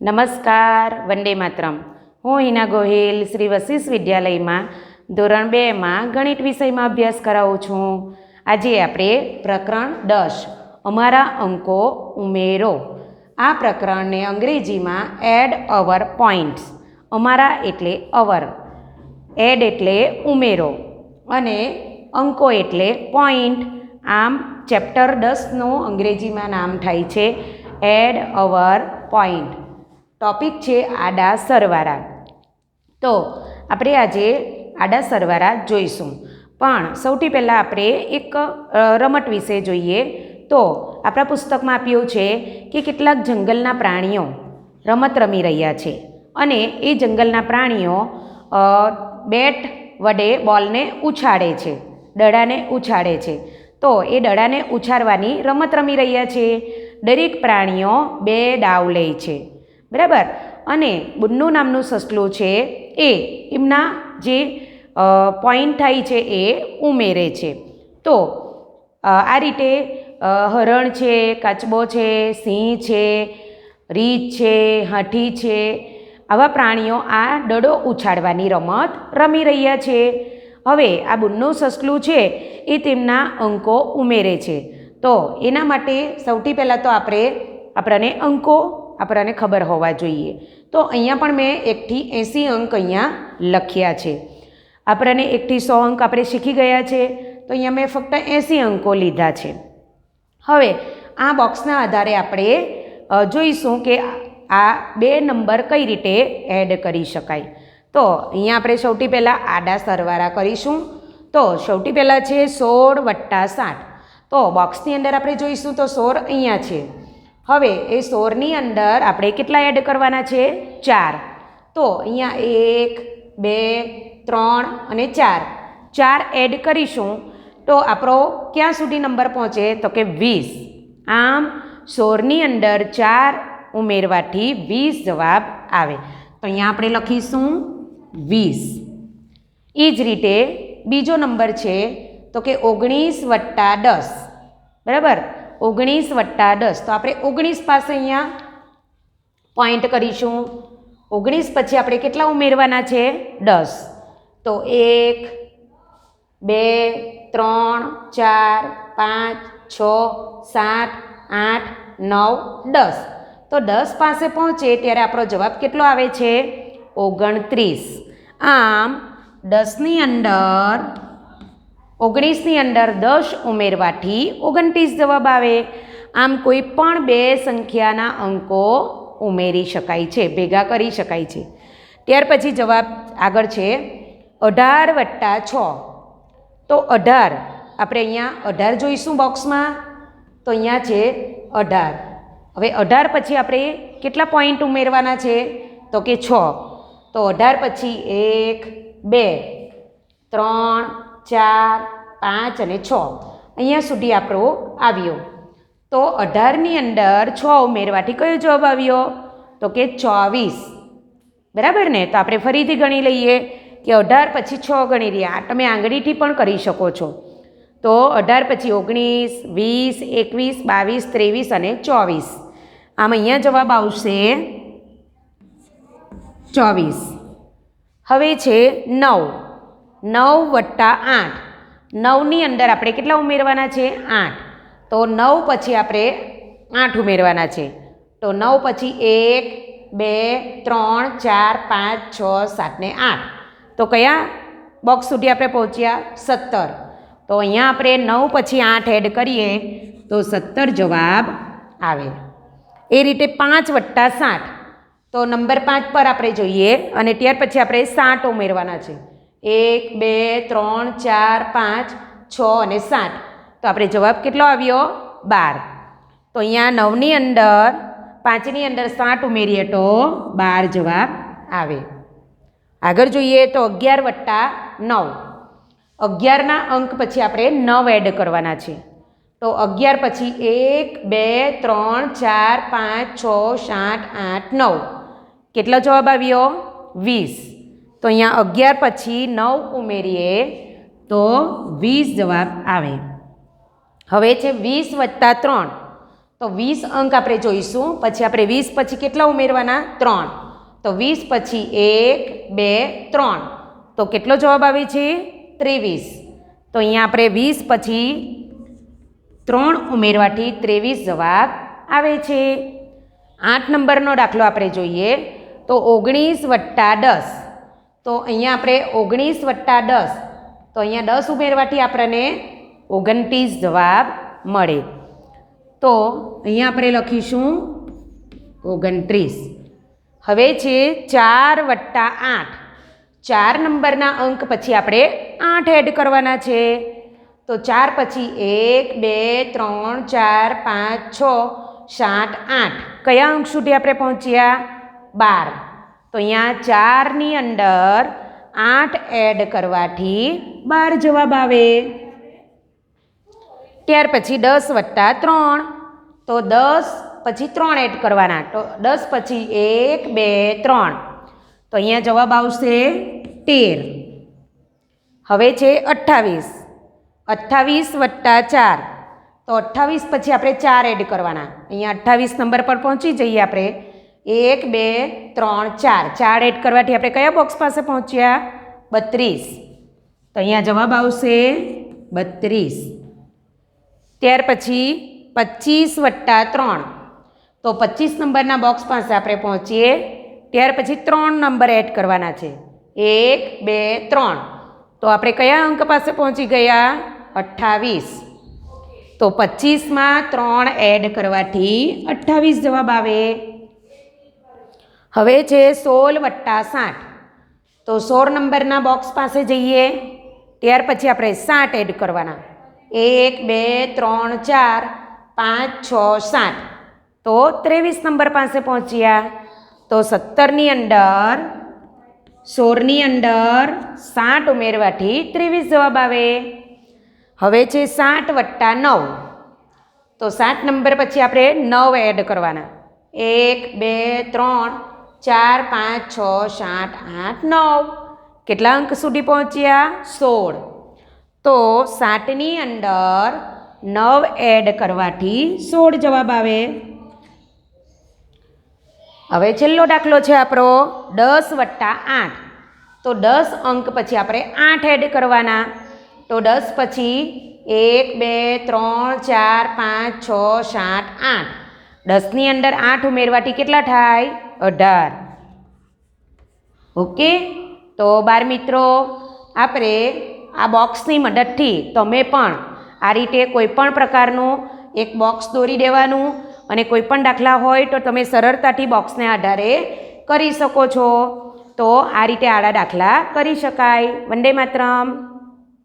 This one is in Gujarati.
નમસ્કાર, વંદે માતરમ. હું હિના ગોહિલ, શ્રી વશિષ્ઠ વિદ્યાલયમાં ધોરણ બેમાં ગણિત વિષયમાં અભ્યાસ કરાવું છું. આજે આપણે પ્રકરણ દસ, અમારા અંકો ઉમેરો. આ પ્રકરણને અંગ્રેજીમાં એડ અવર પોઈન્ટ્સ અમારા એટલે અવર એડ એટલે ઉમેરો. અને અંકો એટલે પોઈન્ટ આમ ચેપ્ટર દસનું અંગ્રેજીમાં નામ થાય છે એડ અવર પોઈન્ટ ટોપિક છે આડા સરવાળા તો આપણે આજે આડા સરવાળા જોઈશું. પણ સૌથી પહેલાં આપણે એક રમત વિશે જોઈએ. તો આપણા પુસ્તકમાં આપ્યું છે કે કેટલાક જંગલના પ્રાણીઓ રમત રમી રહ્યા છે. અને એ જંગલના પ્રાણીઓ બેટ વડે બોલને ઉછાળે છે. દડાને ઉછાળે છે. તો એ દડાને ઉછાળવાની રમત રમી રહ્યા છે. દરેક પ્રાણીઓ બે દાવ લે છે. બરાબર? અને બુન્નુ નામનું સસલું છે એ. એમના જે પોઈન્ટ થાય છે એ ઉમેરે છે. તો આ રીતે હરણ છે, કાચબો છે, સિંહ છે રીંછ છે, હાથી છે, આવા પ્રાણીઓ આ દડો ઉછાળવાની રમત રમી રહ્યા છે. હવે આ બુન્નું સસલું છે એ તેમના અંકો ઉમેરે છે. તો, એના માટે સૌથી પહેલાં તો આપણે, આપણને અંકો આપણને ખબર હોવા જોઈએ. તો અહીંયા પણ મેં એકથી એંસી અંક અહીંયા લખ્યા છે. આપણને એકથી સો અંક આપણે શીખી ગયા છે. તો અહીંયા મેં ફક્ત એંસી અંકો લીધા છે. હવે આ બોક્સના આધારે આપણે જોઈશું કે આ બે નંબર કઈ રીતે એડ કરી શકાય. તો અહીંયા આપણે સૌથી પહેલાં આડા સરવાળા કરીશું. તો સૌથી પહેલાં છે સોળ વત્તા સાઠ. તો બોક્સની અંદર આપણે જોઈશું તો સોળ અહીંયા છે. હવે એ સોરની અંદર આપણે કેટલા એડ કરવાના છે? ચાર. તો અહીંયા એક, બે, ત્રણ અને ચાર. ચાર એડ કરીશું તો આપણો ક્યાં સુધી નંબર પહોંચે? તો કે વીસ. આમ સોરની અંદર ચાર ઉમેરવાથી વીસ જવાબ આવે. તો અહીંયા આપણે લખીશું વીસ. એ જ રીતે બીજો નંબર છે તો કે ઓગણીસ વત્તા દસ. બરાબર? ઓગણીસ વત્તા દસ. તો આપણે ઓગણીસ પાસે અહીંયા પોઈન્ટ કરીશું. ઓગણીસ પછી આપણે કેટલા ઉમેરવાના છે? દસ. તો એક, બે, ત્રણ, ચાર, પાંચ, છ, સાત, આઠ, નવ, દસ. તો દસ પાસે પહોંચે ત્યારે આપણો જવાબ કેટલો આવે છે? ઓગણત્રીસ. આમ દસની અંદર ઓગણીસની અંદર દસ ઉમેરવાથી ઓગણત્રીસ જવાબ આવે. આમ કોઈ પણ બે સંખ્યાના અંકો ઉમેરી શકાય છે, ભેગા કરી શકાય છે. ત્યાર પછી જવાબ આગળ છે અઢાર વત્તા છ. તો અઢાર, આપણે અહીંયા અઢાર જોઈશું બોક્સમાં. તો અહીંયા છે અઢાર. હવે અઢાર પછી આપણે કેટલા પોઈન્ટ ઉમેરવાના છે? તો કે છ. તો અઢાર પછી એક, બે, ત્રણ ચાર, પાંચ અને છ. અહીંયા સુધી આપણો આવ્યો. તો અઢારની અંદર છ ઉમેરવાથી કયો જવાબ આવ્યો? તો કે ચોવીસ. બરાબર ને? તો આપણે ફરીથી ગણી લઈએ કે અઢાર પછી છ ગણી રહ્યા. તમે આંગળીથી પણ કરી શકો છો. તો અઢાર પછી ઓગણીસ, વીસ, એકવીસ, બાવીસ, ત્રેવીસ અને ચોવીસ. આમ અહીંયા જવાબ આવશે ચોવીસ. હવે છે નવ. નવ વત્તા આઠ. નવની અંદર આપણે કેટલા ઉમેરવાના છે? આઠ. તો નવ પછી આપણે આઠ ઉમેરવાના છે. તો નવ પછી એક, બે, ત્રણ, ચાર, પાંચ, છ, સાત ને આઠ. તો કયા બોક્સ સુધી આપણે પહોંચ્યા? સત્તર. તો અહીંયા આપણે નવ પછી આઠ એડ કરીએ તો સત્તર જવાબ આવે. એ રીતે પાંચ વત્તા સાઠ તો નંબર પાંચ પર આપણે જોઈએ અને ત્યાર પછી આપણે સાઠ ઉમેરવાના છે. એક, બે, ત્રણ, ચાર, પાંચ, છ અને સાત. તો આપણે જવાબ કેટલો આવ્યો? બાર. તો અહીંયા નવની અંદર, પાંચની અંદર સાત ઉમેરીએ તો બાર જવાબ આવે. આગળ જોઈએ તો અગિયાર વત્તા નવ. અગિયારના અંક પછી આપણે નવ એડ કરવાના છે. તો અગિયાર પછી એક, બે, ત્રણ, ચાર, પાંચ, છ, સાત, આઠ, નવ. કેટલો જવાબ આવ્યો? વીસ. તો અહીંયા અગિયાર પછી નવ ઉમેરીએ તો વીસ જવાબ આવે. હવે છે વીસ વત્તા ત્રણ. તો વીસ અંક આપણે જોઈશું. પછી આપણે વીસ પછી કેટલા ઉમેરવાના? ત્રણ. તો વીસ પછી એક, બે, ત્રણ. તો કેટલો જવાબ આવે છે? ત્રેવીસ. તો અહીંયા આપણે વીસ પછી ત્રણ ઉમેરવાથી ત્રેવીસ જવાબ આવે છે. આઠ નંબરનો દાખલો આપણે જોઈએ. તો ઓગણીસ વત્તા દસ. તો અહીંયા આપણે ઓગણીસ વત્તા દસ. તો અહીંયા દસ ઉમેરવાથી આપણને ઓગણત્રીસ જવાબ મળે. તો અહીંયા આપણે લખીશું ઓગણત્રીસ. હવે છે ચાર વત્તા આઠ. ચાર નંબરના અંક પછી આપણે આઠ એડ કરવાના છે. તો ચાર પછી એક, બે, ત્રણ, ચાર, પાંચ, છ, સાત, આઠ. કયા અંક સુધી આપણે પહોંચ્યા? બાર. તો અહીંયા ચારની અંદર આઠ એડ કરવાથી બાર જવાબ આવે. ત્યાર પછી દસ વત્તા ત્રણ. તો દસ પછી ત્રણ એડ કરવાના. તો દસ પછી એક, બે, ત્રણ. તો અહીંયા જવાબ આવશે તેર. હવે છે અઠ્ઠાવીસ. અઠ્ઠાવીસ વત્તા ચાર. તો અઠ્ઠાવીસ પછી આપણે ચાર એડ કરવાના. અહીંયા અઠ્ઠાવીસ નંબર પર પહોંચી જઈએ આપણે. એક, બે, ત્રણ, ચાર. ચાર એડ કરવાથી આપણે કયા બોક્સ પાસે પહોંચ્યા? બત્રીસ. તો અહીંયા જવાબ આવશે બત્રીસ. ત્યાર પછી પચીસ વત્તા ત્રણ. તો પચીસ નંબરના બોક્સ પાસે આપણે પહોંચીએ. ત્યાર પછી ત્રણ નંબર એડ કરવાના છે. એક, બે, ત્રણ. તો આપણે કયા અંક પાસે પહોંચી ગયા? અઠ્ઠાવીસ. તો પચીસમાં ત્રણ એડ કરવાથી અઠ્ઠાવીસ જવાબ આવે. હવે છે સોળ વત્તા સાઠ. તો સોળ નંબરના બોક્સ પાસે જઈએ. ત્યાર પછી આપણે સાઠ એડ કરવાના. એક, બે, ત્રણ, ચાર, પાંચ, છ સાત તો ત્રેવીસ નંબર પાસે પહોંચ્યા. તો સત્તરની અંદર, સોળની અંદર સાઠ ઉમેરવાથી ત્રેવીસ જવાબ આવે. હવે છે સાઠ વત્તા નવ. તો સાત નંબર પછી આપણે નવ એડ કરવાના. એક, બે, ત્રણ ચાર, પાંચ, છ, સાત, આઠ, નવ. કેટલા અંક સુધી પહોંચ્યા? સોળ. તો સાતની અંદર નવ એડ કરવાથી સોળ જવાબ આવે. હવે છેલ્લો દાખલો છે આપણો દસ વત્તા આઠ. તો દસ અંક પછી આપણે આઠ એડ કરવાના. તો દસ પછી એક, બે, ત્રણ, ચાર, પાંચ, છ, સાત, આઠ. દસની અંદર આઠ ઉમેરવાથી કેટલા થાય? અઢાર. ઓકે? તો બાર મિત્રો, આપણે આ બોક્સની મદદથી તમે પણ આ રીતે કોઈ પણ પ્રકારનું એક બોક્સ દોરી દેવાનું અને કોઈ પણ દાખલા હોય તો તમે સરળતાથી બોક્સને આધારે કરી શકો છો. તો આ રીતે આડા દાખલા કરી શકાય. વંદે માતરમ.